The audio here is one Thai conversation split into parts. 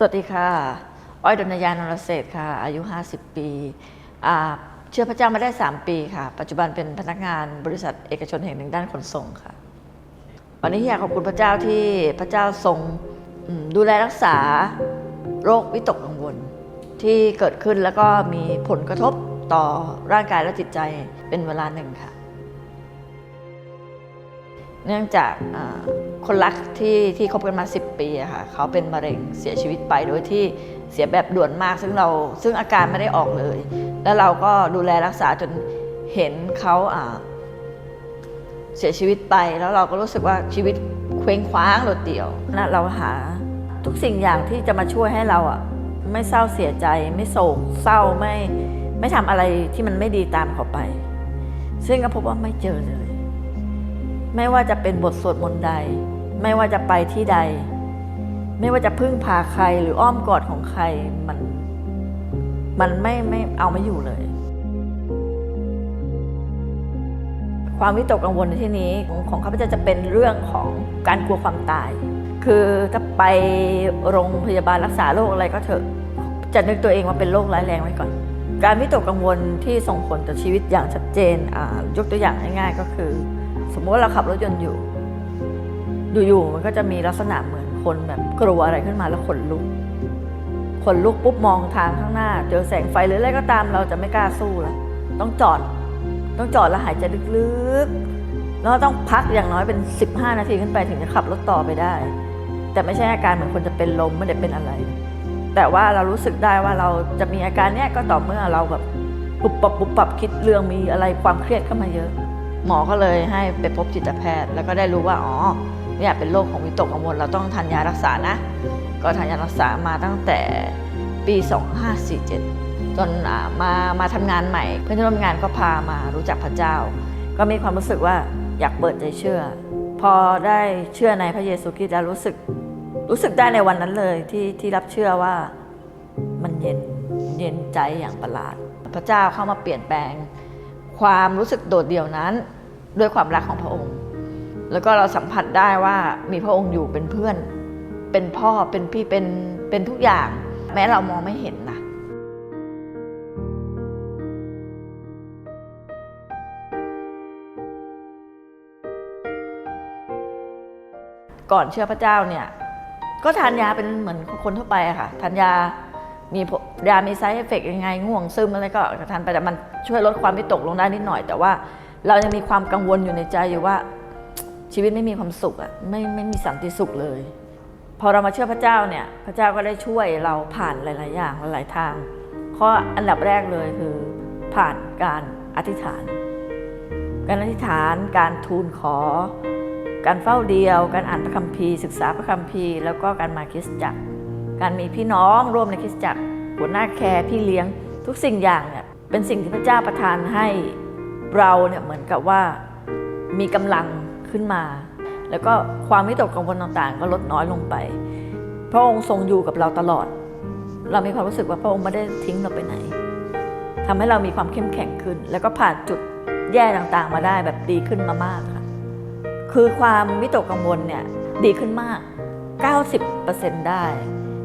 สวัสดีค่ะ อ้อยดนยานนรเศรษฐ์ค่ะ อายุ 50 ปี เชื่อพระเจ้ามาได้ 3 ปีค่ะ ปัจจุบันเป็นพนักงานบริษัทเอกชนแห่งหนึ่งด้านขนส่งค่ะ วันนี้อยากขอบคุณพระเจ้าที่พระเจ้าทรงดูแลรักษาโรควิตกกังวล ที่เกิดขึ้นแล้วก็มีผลกระทบต่อร่างกายและจิตใจเป็นเวลาหนึ่งค่ะ เนื่องจาก คนรักที่ที่คบกันมา 10 ปีอะค่ะเขาเป็นมะเร็งเสียชีวิตไปโดยที่เสียแบบด่วนมาก ซึ่งเราซึ่งอาการไม่ได้ออกเลย แล้วเราก็ดูแลรักษาจนเห็นเขาอ่าเสียชีวิตไป แล้วเราก็รู้สึกว่าชีวิตเคว้งคว้างโดดเดี่ยวนะเราหาทุกสิ่งอย่างที่จะมาช่วยให้เราอะไม่เศร้าเสียใจไม่โศกเศร้าไม่ไม่ทำอะไรที่มันไม่ดีตามเขาไป ซึ่งก็พบว่าไม่เจอเลย ไม่ว่าจะเป็นบทสวดมนต์ใด ไม่ว่าจะไปที่ใด ไม่ว่าจะพึ่งพาใครหรืออ้อมกอดของใครมัน มันไม่ไม่เอาไม่อยู่เลย ความวิตกกังวลในที่นี้ของของข้าพเจ้าจะเป็นเรื่องของการกลัวความตาย คือถ้าไปโรงพยาบาลรักษาโรคอะไรก็เถอะจะนึกตัวเองว่าเป็นโรคร้ายแรงไว้ก่อน การวิตกกังวลที่ส่งผลต่อชีวิตอย่างชัดเจนอ่ายกตัวอย่างง่ายๆก็คือ สมมติว่าเราขับรถยนต์อยู่ อยู่ๆมันก็จะมีลักษณะเหมือนคนแบบกลัวอะไรขึ้นมาแล้วขนลุกขนลุกปุ๊บมองทางข้างหน้า เจอแสงไฟหรืออะไรก็ตามเราจะไม่กล้าสู้แล้วต้องจอด ต้องจอดแล้วหายใจลึกๆแล้วต้องพักอย่างน้อยเป็น 15 นาทีขึ้นไปถึงจะขับรถต่อไปได้ แต่ไม่ใช่อาการเหมือนคนจะเป็นลมไม่ได้เป็นอะไร แต่ว่าเรารู้สึกได้ว่าเราจะมีอาการเนี้ยก็ต่อเมื่อเราแบบปุบปับปุบปับคิดเรื่องมีอะไรความเครียดเข้ามาเยอะ หมอก็เลยให้ไปพบจิตแพทย์ แล้วก็ได้รู้ว่าอ๋อเนี่ยเป็นโรคของวิตกกังวลเราต้องทานยารักษานะ ก็ทานยารักษามาตั้งแต่ปี 2547 จนมามาทำงานใหม่ เพื่อนที่ร่วมงานก็พามารู้จักพระเจ้า ก็มีความรู้สึกว่าอยากเปิดใจเชื่อ พอได้เชื่อในพระเยซูคริสต์แล้วรู้สึกรู้สึกได้ในวันนั้นเลยที่ที่รับเชื่อว่ามันเย็นเย็นใจอย่างประหลาด พระเจ้าเข้ามาเปลี่ยนแปลง ความรู้สึกโดดเดี่ยวนั้น ด้วยความรักของพระองค์ แล้วก็เราสัมผัสได้ว่ามีพระองค์อยู่เป็นเพื่อน เป็นพ่อเป็นพี่เป็นเป็นทุกอย่าง แม้เรามองไม่เห็นนะก่อนเชื่อพระเจ้าเนี่ย ก็ทานยาเป็นเหมือนคนทั่วไปอะค่ะทานยามีผ ยามีไซด์เอฟเฟกยังไงง่วงซึมอะไรก็ทานไปแต่มันช่วยลดความวิตกลงได้นิดหน่อย แต่ว่าเรายังมีความกังวลอยู่ในใจอยู่ว่า ชีวิตไม่มีความสุขอะไม่ไม่มีสันติสุขเลย พอเรามาเชื่อพระเจ้าเนี่ย พระเจ้าก็ได้ช่วยเราผ่านหลาย ๆ อย่างหลายๆทางข้ออันดับแรกเลยคือ ผ่านการอธิษฐาน การอธิษฐานการทูลขอ การเฝ้าเดียว การอ่านพระคัมภีร์ ศึกษาพระคัมภีร์ แล้วก็การมาคริสตจักร การมีพี่น้องร่วมในคริสตจักร หัวหน้าแคร์พี่เลี้ยงทุกสิ่งอย่างเนี่ยเป็นสิ่งที่พระเจ้าประทานให้เราเนี่ยเหมือนกับว่ามีกำลังขึ้นมา แล้วก็ความวิตกกังวลต่างๆ ก็ลดน้อยลงไป พระองค์ทรงอยู่กับเราตลอด เรามีความรู้สึกว่าพระองค์ไม่ได้ทิ้งเราไปไหนทำให้เรามีความเข้มแข็งขึ้น แล้วก็ผ่านจุดแย่ต่างๆ มาได้แบบดีขึ้นมามากค่ะ คือความวิตกกังวลเนี่ยดีขึ้นมาก 90%ได้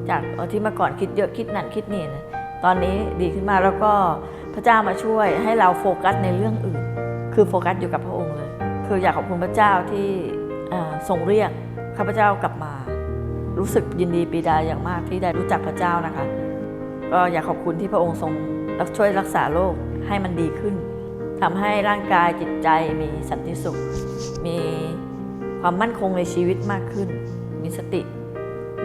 จากที่เมื่อก่อนคิดเยอะคิดนั่นคิดนี่นะตอนนี้ดีขึ้นมาแล้วก็พระเจ้ามาช่วยให้เราโฟกัสในเรื่องอื่น คือโฟกัสอยู่กับพระองค์เลย คืออยากขอบคุณพระเจ้าที่เอ่อทรงเรียกข้าพเจ้ากลับมา รู้สึกยินดีปีดาอย่างมากที่ได้รู้จักพระเจ้านะคะ ก็อยากขอบคุณที่พระองค์ทรงช่วยรักษาโรคให้มันดีขึ้นทำให้ร่างกายจิตใจมีสันติสุข มีความมั่นคงในชีวิตมากขึ้น มีสติ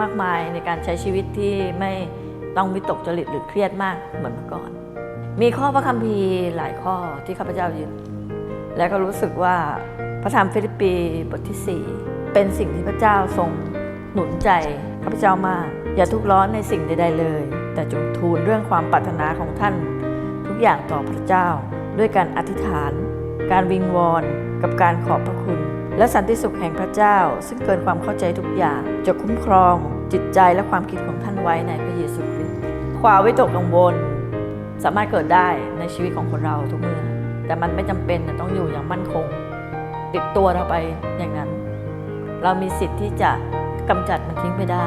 มากมายในการใช้ชีวิตที่ไม่ต้องวิตกจริตหรือเครียดมากเหมือนเมื่อก่อน มีข้อพระคัมภีร์หลายข้อที่ข้าพเจ้ายึดและก็รู้สึกว่าพระธรรมฟิลิปปีบทที่ 4 เป็นสิ่งที่พระเจ้าทรงหนุนใจข้าพเจ้ามาก อย่าทุกข์ร้อนในสิ่งใดๆเลย แต่จงทูลเรื่องความปรารถนาของท่าน ทุกอย่างต่อพระเจ้า ด้วยการอธิษฐาน การวิงวอนกับการขอบพระคุณ และสันติสุขแห่งพระเจ้า ซึ่งเกินความเข้าใจทุกอย่าง จะคุ้มครองจิตใจและความคิดของท่านไว้ในพระเยซูคริสต์ความวิตกกังวลสามารถเกิดได้ในชีวิตของคนเราทุกเมื่อแต่มันไม่จำเป็นจะต้องอยู่อย่างมั่นคง ติดตัวเราไปอย่างนั้น เรามีสิทธิ์ที่จะกำจัดมันทิ้งไปได้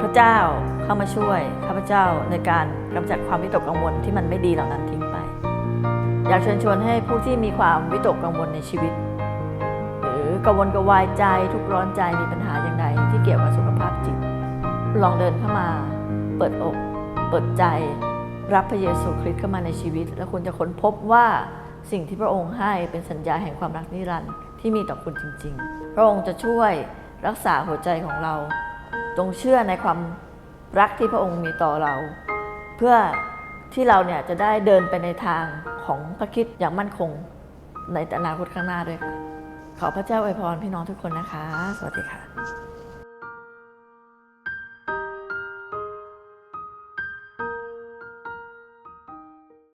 พระเจ้าเข้ามาช่วยข้าพเจ้าในการกำจัดความวิตกกังวลที่มันไม่ดีเหล่านั้นทิ้งไป อยากเชิญชวนให้ผู้ที่มีความวิตกกังวลในชีวิต หรือกังวลกระวายใจทุกร้อนใจมีปัญหาอย่างใดที่เกี่ยวกับสุขภาพจิต ลองเดินเข้ามา เปิดอกเปิดใจ รับพระเยซูคริสต์เข้ามาในชีวิต แล้วคุณจะค้นพบว่าสิ่งที่พระองค์ให้เป็นสัญญาแห่งความรักนิรันดร์ที่มีต่อคุณจริง ๆ พระองค์จะช่วยรักษาหัวใจของเรา จงเชื่อในความรักที่พระองค์มีต่อเรา เพื่อที่เราเนี่ยจะได้เดินไปในทางของพระคิดอย่างมั่นคงในอนาคตข้างหน้าด้วยค่ะ ขอพระเจ้าอวยพรพี่น้องทุกคนนะคะ สวัสดีค่ะ